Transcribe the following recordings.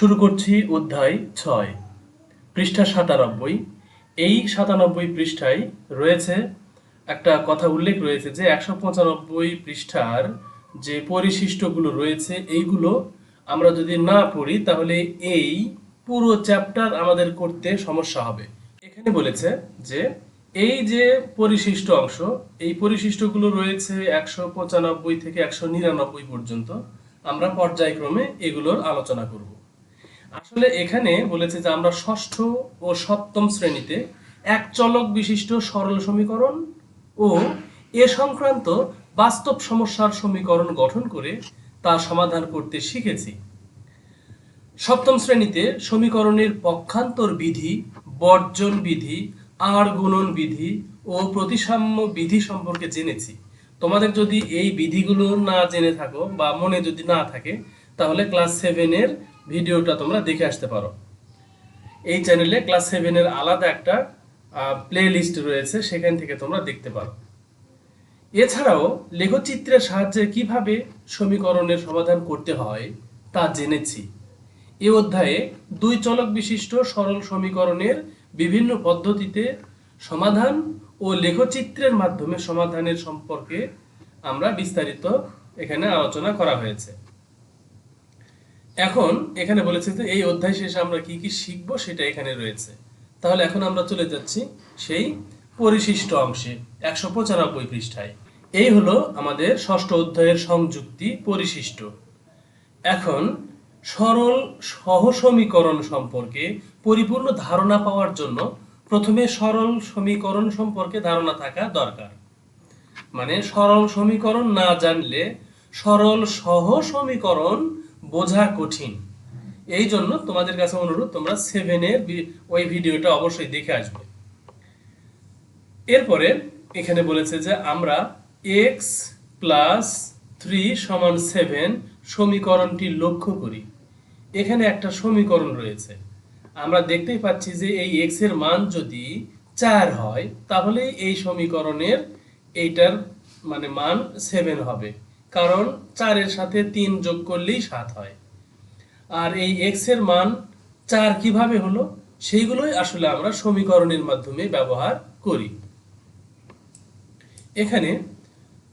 শুরু করছি অধ্যায় ছয়, পৃষ্ঠা সাতানব্বই। এই সাতানব্বই পৃষ্ঠায় রয়েছে একটা কথা উল্লেখ রয়েছে যে একশো পঁচানব্বই পৃষ্ঠার যে পরিশিষ্টগুলো রয়েছে, এইগুলো আমরা যদি না পড়ি, তাহলে এই পুরো চ্যাপ্টার আমাদের করতে সমস্যা হবে। এখানে বলেছে যে এই যে পরিশিষ্ট অংশ, এই পরিশিষ্টগুলো রয়েছে একশো পঁচানব্বই থেকে একশো নিরানব্বই পর্যন্ত। আমরা পর্যায়ক্রমে এগুলোর আলোচনা করব। আসলে এখানে বলেছে যে আমরা ষষ্ঠ ও সপ্তম শ্রেণীতে এক চলক বিশিষ্ট সরল সমীকরণ ও এ সংক্রান্ত বাস্তব সমস্যার সমীকরণ গঠন করে তা সমাধান করতে শিখেছি। সপ্তম শ্রেণীতে সমীকরণের পক্ষান্তর বিধি, বর্জন বিধি, আর গুণন বিধি ও প্রতিসাম্য বিধি সম্পর্কে জেনেছি। তোমাদের যদি এই বিধিগুলো না জেনে থাকো বা মনে যদি না থাকে, তাহলে ক্লাস সেভেনের ভিডিওটা তোমরা দেখে আসতে পারো। এই চ্যানেলে ক্লাস সেভেনের আলাদা একটা প্লে লিস্ট রয়েছে, সেখান থেকে তোমরা দেখতে পারো। এছাড়াও লেখচিত্রের সাহায্যে কীভাবে সমীকরণের সমাধান করতে হয়, তা জেনেছি। এ অধ্যায়ে দুই চলক বিশিষ্ট সরল সমীকরণের বিভিন্ন পদ্ধতিতে সমাধান ও লেখচিত্রের মাধ্যমে সমাধানের সম্পর্কে আমরা বিস্তারিত এখানে আলোচনা করা হয়েছে। এখন এখানে বলেছে যে এই অধ্যায় শেষে আমরা কি কি শিখব সেটা এখানে রয়েছে। তাহলে এখন আমরা চলে যাচ্ছি সেই পরিশিষ্ট অংশে, একশো পঁচানব্বই পৃষ্ঠায়। এই হলো আমাদের ষষ্ঠ অধ্যায়ের সংযুক্তি পরিশিষ্ট। এখন সরল সহসমীকরণ সম্পর্কে পরিপূর্ণ ধারণা পাওয়ার জন্য প্রথমে সরল সমীকরণ সম্পর্কে ধারণা থাকা দরকার। মানে সরল সমীকরণ না জানলে সরল সহ সমীকরণ বোঝা কঠিন। এই জন্য তোমাদের কাছে অনুরোধ, তোমরা সেভেনের ওই ভিডিওটা অবশ্যই দেখে আসবে। এরপরে এখানে বলেছে যে আমরা এক্স প্লাস থ্রি সমান সেভেন সমীকরণটি লক্ষ্য করি। এখানে একটা সমীকরণ রয়েছে। আমরা দেখতেই পাচ্ছি যে এই এক্সের মান যদি চার হয় তাহলে এই সমীকরণের এইটার মানে মান সেভেন হবে। কারণ চারের সাথে তিন যোগ করলেই সাত হয়। আর এই এক্সের মান চার কীভাবে হলো, সেইগুলোই আসলে আমরা সমীকরণের মাধ্যমে ব্যবহার করি। এখানে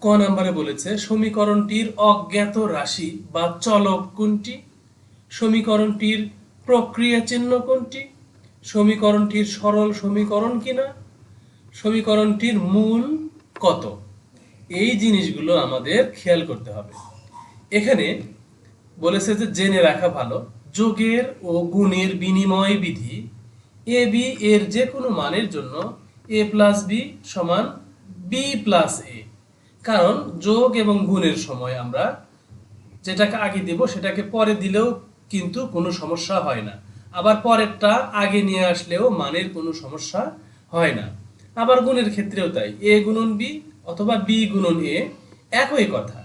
ক নাম্বারে বলেছে, সমীকরণটির অজ্ঞাত রাশি বা চলক কোনটি? সমীকরণটির প্রক্রিয়া চিহ্ন কোনটি? সমীকরণটির সরল সমীকরণ কিনা? সমীকরণটির মূল কত? এই জিনিসগুলো আমাদের খেয়াল করতে হবে। এখানে বলেছে যে জেনে রাখা ভালো, যোগের ও গুণের বিনিময় বিধি। এ, বি, এর যে কোনো মানের জন্য এ প্লাস বি সমান বি প্লাস এ। কারণ যোগ এবং গুণের সময় আমরা যেটাকে আগে দেব সেটাকে পরে দিলেও কিন্তু কোনো সমস্যা হয় না। আবার পরেরটা আগে নিয়ে আসলেও মানের কোনো সমস্যা হয় না। আবার গুণের ক্ষেত্রেও তাই। এ গুণন বি অথবা বি গুণন এ একই কথা।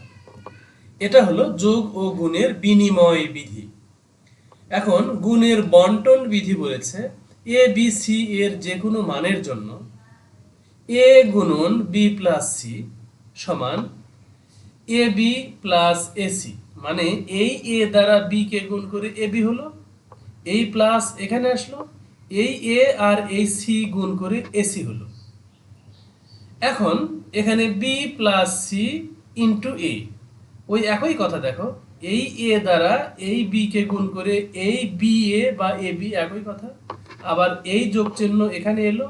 এটা হলো যোগ ও গুণের বিনিময় বিধি। এখন গুণের বন্টন বিধি বলেছে এ, বি, সি এর যে কোনো মানের জন্য। এ গুণন বি প্লাস সি সমান এ, বি প্লাস এসি মানে এই এ দ্বারা বি কে গুণ করে এ, বি হলো। এই প্লাস এখানে আসলো। এই এ আর এই সি গুণ করে এসি হলো। এখন এখানে B plus C into A ওই একই কথা দেখো, এই এ দ্বারা এই বি কে গুণ করে এই বি এ বা এ বি একই কথা। আবার এই যোগ চিহ্ন এখানে এলো,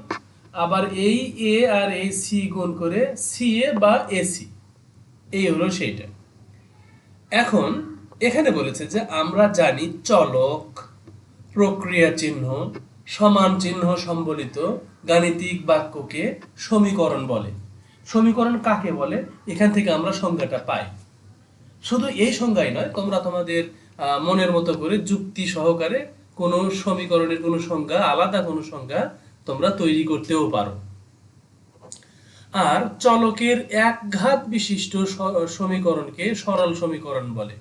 আবার এই এ আর এই সি গুণ করে সি এ বা এ সি এই হলো সেইটা। এখন এখানে বলেছে যে আমরা জানি চলক, প্রক্রিয়া চিহ্ন সমান চিহ্ন সম্বলিত গাণিতিক বাক্যকে সমীকরণ বলে। সমীকরণ কাকে বলে? এখান থেকে আমরা সংজ্ঞাটা পাই। শুধু এই সংজ্ঞাই নয়, তোমরা তোমাদের মনের মতো করে যুক্তি সহকারে কোনো সমীকরণের কোনো সংজ্ঞা, আলাদা কোনো সংজ্ঞা তোমরা তৈরি করতেও পারো। আর চলকের এক ঘাত বিশিষ্ট সমীকরণকে সরল সমীকরণ বলে।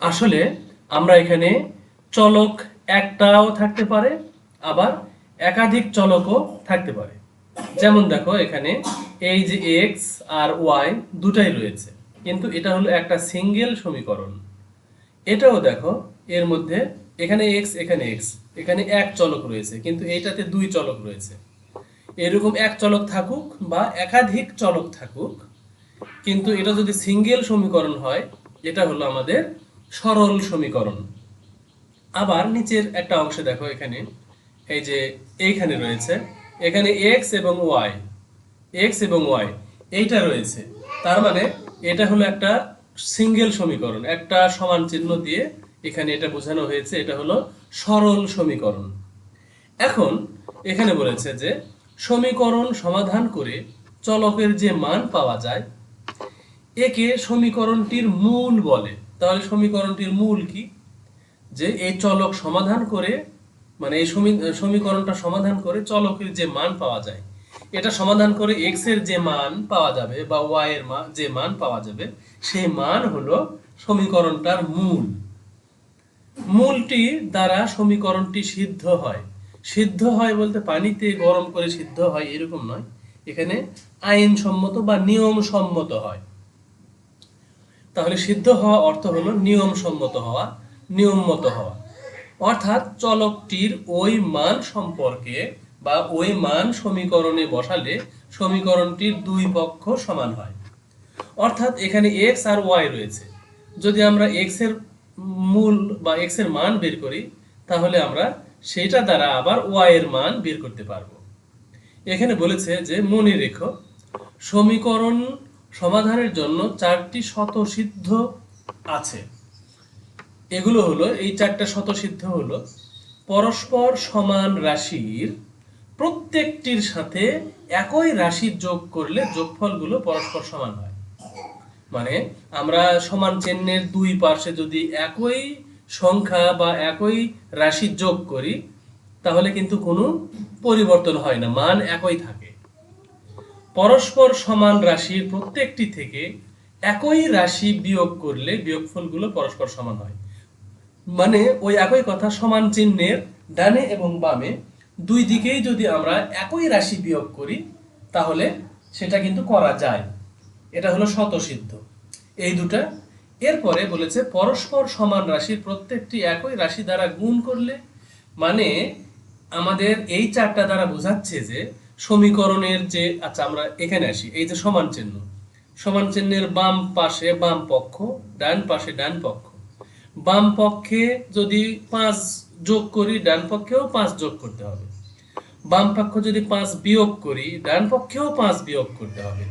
আসলে আমরা এখানে চলক একটাও থাকতে পারে আবার একাধিক চলকও থাকতে পারে। যেমন দেখো, এখানে এই যে এক্স আর ওয়াই দুটাই রয়েছে, কিন্তু এটা হলো একটা সিঙ্গেল সমীকরণ। এটাও দেখো, এর মধ্যে এখানে এক্স এখানে এক্স এখানে এক চলক রয়েছে, কিন্তু এইটাতে দুই চলক রয়েছে। এরকম এক চলক থাকুক বা একাধিক চলক থাকুক, কিন্তু এটা যদি সিঙ্গেল সমীকরণ হয়, এটা হলো আমাদের সরল সমীকরণ। আবার নিচের একটা অংশে দেখো, এখানে এই যে এইখানে রয়েছে, এখানে এক্স এবং ওয়াই এক্স এবং ওয়াই এইটা রয়েছে। তার মানে এটা হলো একটা সিঙ্গেল সমীকরণ, একটা সমান চিহ্ন দিয়ে এখানে এটা বোঝানো হয়েছে, এটা হলো সরল সমীকরণ। এখন এখানে বলেছে যে সমীকরণ সমাধান করে চলকের যে মান পাওয়া যায়, একে সমীকরণটির মূল বলে। তাহলে সমীকরণটির মূল কি? যে এই চলক সমাধান করে মানে এই সমীকরণটা সমাধান করে চলকের যে মান পাওয়া যায়, এটা সমাধান করে এক্সের যে মান পাওয়া যাবে বা ওয়াই এর মান যে মান পাওয়া যাবে, সেই মান হলো সমীকরণটার মূল। মূলটি দ্বারা সমীকরণটি সিদ্ধ হয়। সিদ্ধ হয় বলতে পানিতে গরম করে সিদ্ধ হয়, এরকম নয়। এখানে আইনসম্মত বা নিয়ম সম্মত হয়। তাহলে সিদ্ধ হওয়া অর্থ হলো নিয়ম সম্মত হওয়া, নিয়মমত হওয়া। অর্থাৎ চলকটির ওই মান সম্পর্কে বা ওই মান সমীকরণে বসালে সমীকরণটির দুই পক্ষ সমান হয়। অর্থাৎ এখানে এক্স আর ওয়াই রয়েছে। যদি আমরা এক্সের মূল বা এক্সের মান বের করি, তাহলে আমরা সেটা দ্বারা আবার ওয়াই এর মান বের করতে পারব। এখানে বলেছে যে মনে রেখো, সমীকরণ সমাধানের জন্য চারটি স্বতঃসিদ্ধ আছে। এগুলো হলো, এই চারটা স্বতঃসিদ্ধ হলো, পরস্পর সমান রাশির প্রত্যেকটির সাথে একই রাশি যোগ করলে যোগফলগুলো পরস্পর সমান হয়। মানে আমরা সমান চিহ্নের দুই পাশে যদি একই সংখ্যা বা একই রাশি যোগ করি, তাহলে কিন্তু কোনো পরিবর্তন হয় না, মান একই থাকে। পরস্পর সমান রাশির প্রত্যেকটি থেকে একই রাশি বিয়োগ করলে বিয়োগফলগুলো পরস্পর সমান হয়। মানে ওই একই কথা সমান চিহ্নের ডানে এবং বামে, দুই দিকেই যদি আমরা একই রাশি বিয়োগ করি, তাহলে সেটা কিন্তু করা যায়। এটা হলো শতসিদ্ধ এই দুটা। এরপরে বলেছে, পরস্পর সমান রাশির প্রত্যেকটি একই রাশি দ্বারা গুণ করলে মানে আমাদের এই চারটা দ্বারা বোঝাচ্ছে যে সমীকরণের যে আচ্ছা আমরা এখানে আসি, এই যে সমান চিহ্ন। সমান চিহ্নের বাম পাশে বাম পক্ষ, ডান পাশে ডান পক্ষ। বাম পক্ষে যদি পাঁচ যোগ করি, ডান পক্ষেও পাঁচ যোগ করতে হবে। বাম পক্ষ যদি পাঁচ বিয়োগ করি, ডান পক্ষেও পাঁচ বিয়োগ করতে হবে।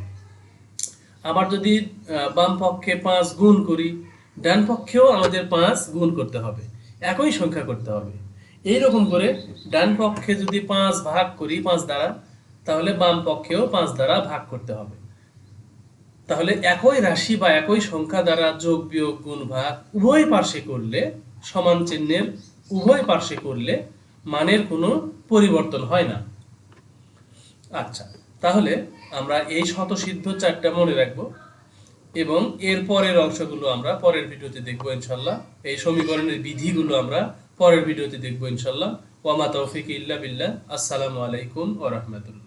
আবার যদি বাম পক্ষে পাঁচ গুণ করি, ডান পক্ষেও আমাদের পাঁচ গুণ করতে হবে। একই সংখ্যা করতে হবে। এই রকম করে ডান পক্ষে যদি পাঁচ ভাগ করি, পাঁচ দ্বারা, তাহলে বাম পক্ষেও পাঁচ দ্বারা ভাগ করতে হবে। তাহলে একই রাশি বা একই সংখ্যা দ্বারা যোগ বিয়োগ গুণ ভাগ উভয় পার্শ্বে করলে সমান চিহ্নের উভয় পার্শ্বে করলে মানের কোনো পরিবর্তন হয় না। আচ্ছা তাহলে আমরা এই শতসিদ্ধ চারটা মনে রাখব এবং এর পরের অংশগুলো আমরা পরের ভিডিওতে দেখব ইনশাল্লাহ। এই সমীকরণের বিধিগুলো আমরা পরের ভিডিওতে দেখব ইনশাল্লাহ। ওয়ামা তৌফিক ইল্লা বিল্লাহ। আসসালামু আলাইকুম ওয়া রাহমাতুল্লাহ।